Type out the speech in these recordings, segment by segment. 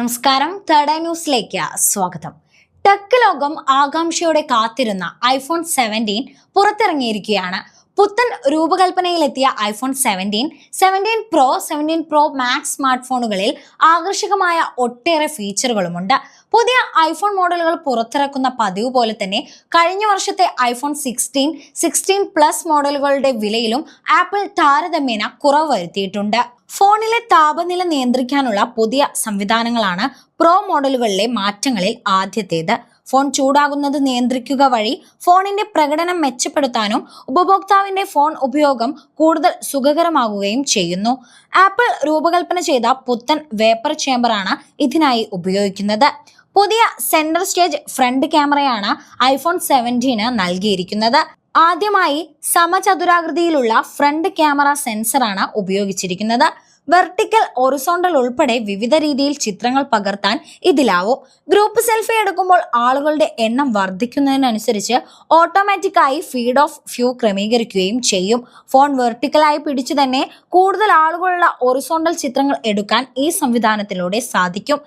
നമസ്കാരം തേർഡ് ന്യൂസിലേക്ക് സ്വാഗതം. ടെക് ലോകം ആകാംക്ഷയോടെ കാത്തിരുന്ന ഐഫോൺ സെവന്റീൻ പുറത്തിറങ്ങിയിരിക്കുകയാണ്. പുത്തൻ രൂപകൽപ്പനയിലെത്തിയ iPhone seventeen seventeen pro seventeen pro max smart ഫോണുകളിൽ ആകർഷകമായ ഒട്ടേറെ ഫീച്ചറുകളുമുണ്ട് പുതിയ ഐഫോൺ മോഡലുകൾ പുറത്തിറക്കുന്ന പതിവ് പോലെ തന്നെ കഴിഞ്ഞ വർഷത്തെ ഐഫോൺ സിക്സ്റ്റീൻ സിക്സ്റ്റീൻ പ്ലസ് മോഡലുകളുടെ വിലയിലും ആപ്പിൾ താരതമ്യേന കുറവ് വരുത്തിയിട്ടുണ്ട്. ഫോണിലെ താപനില നിയന്ത്രിക്കാനുള്ള പുതിയ സംവിധാനങ്ങളാണ് പ്രോ മോഡലുകളിലെ മാറ്റങ്ങളിൽ ആദ്യത്തേത്. ഫോൺ ചൂടാകുന്നത് നിയന്ത്രിക്കുക വഴി ഫോണിന്റെ പ്രകടനം മെച്ചപ്പെടുത്താനും ഉപഭോക്താവിന്റെ ഫോൺ ഉപയോഗം കൂടുതൽ സുഖകരമാകുകയും ചെയ്യുന്നു. ആപ്പിൾ രൂപകൽപ്പന ചെയ്ത പുത്തൻ വേപ്പർ ചേംബറാണ് ഇതിനായി ഉപയോഗിക്കുന്നത്. പുതിയ സെന്റർ സ്റ്റേജ് ഫ്രണ്ട് ക്യാമറയാണ് ഐഫോൺ സെവന്റീന് നൽകിയിരിക്കുന്നത്. ആദ്യമായി സമചതുരാകൃതിയിലുള്ള ഫ്രണ്ട് ക്യാമറ സെൻസറാണ് ഉപയോഗിച്ചിരിക്കുന്നത്. വെർട്ടിക്കൽ ഒറിസോണ്ടൽ ഉൾപ്പെടെ വിവിധ രീതിയിൽ ചിത്രങ്ങൾ പകർത്താൻ ഇതിലാവും. ഗ്രൂപ്പ് സെൽഫി എടുക്കുമ്പോൾ ആളുകളുടെ എണ്ണം വർദ്ധിക്കുന്നതിനനുസരിച്ച് ഓട്ടോമാറ്റിക്കായി ഫീഡ് ഓഫ് ഫ്യൂ ക്രമീകരിക്കുകയും ചെയ്യും. ഫോൺ വെർട്ടിക്കലായി പിടിച്ചു തന്നെ കൂടുതൽ ആളുകളുള്ള ഒറിസോണ്ടൽ ചിത്രങ്ങൾ എടുക്കാൻ ഈ സംവിധാനത്തിലൂടെ സാധിക്കും.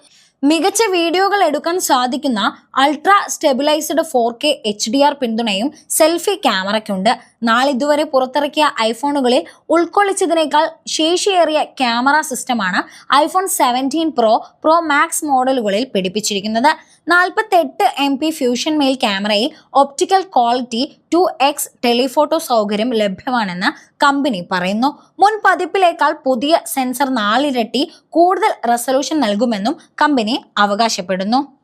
മികച്ച വീഡിയോകൾ എടുക്കാൻ സാധിക്കുന്ന ultra stabilised four K H D R പിന്തുണയും സെൽഫി ക്യാമറയ്ക്കുണ്ട്. നാളിതുവരെ പുറത്തിറക്കിയ ഐഫോണുകളിൽ ഉൾക്കൊള്ളിച്ചതിനേക്കാൾ ശേഷിയേറിയ ക്യാമറ സിസ്റ്റമാണ് iPhone seventeen pro pro max മോഡലുകളിൽ പിടിപ്പിച്ചിരിക്കുന്നത്. നാൽപ്പത്തെട്ട് എം പി ഫ്യൂഷൻ മെയിൽ ക്യാമറയിൽ optical quality two X telephoto സൗകര്യം ലഭ്യമാണെന്ന് കമ്പനി പറയുന്നു. മുൻ പതിപ്പിലേക്കാൾ പുതിയ സെൻസർ നാലിരട്ടി കൂടുതൽ റെസൊല്യൂഷൻ നൽകുമെന്നും കമ്പനി അവകാശപ്പെടുന്നു.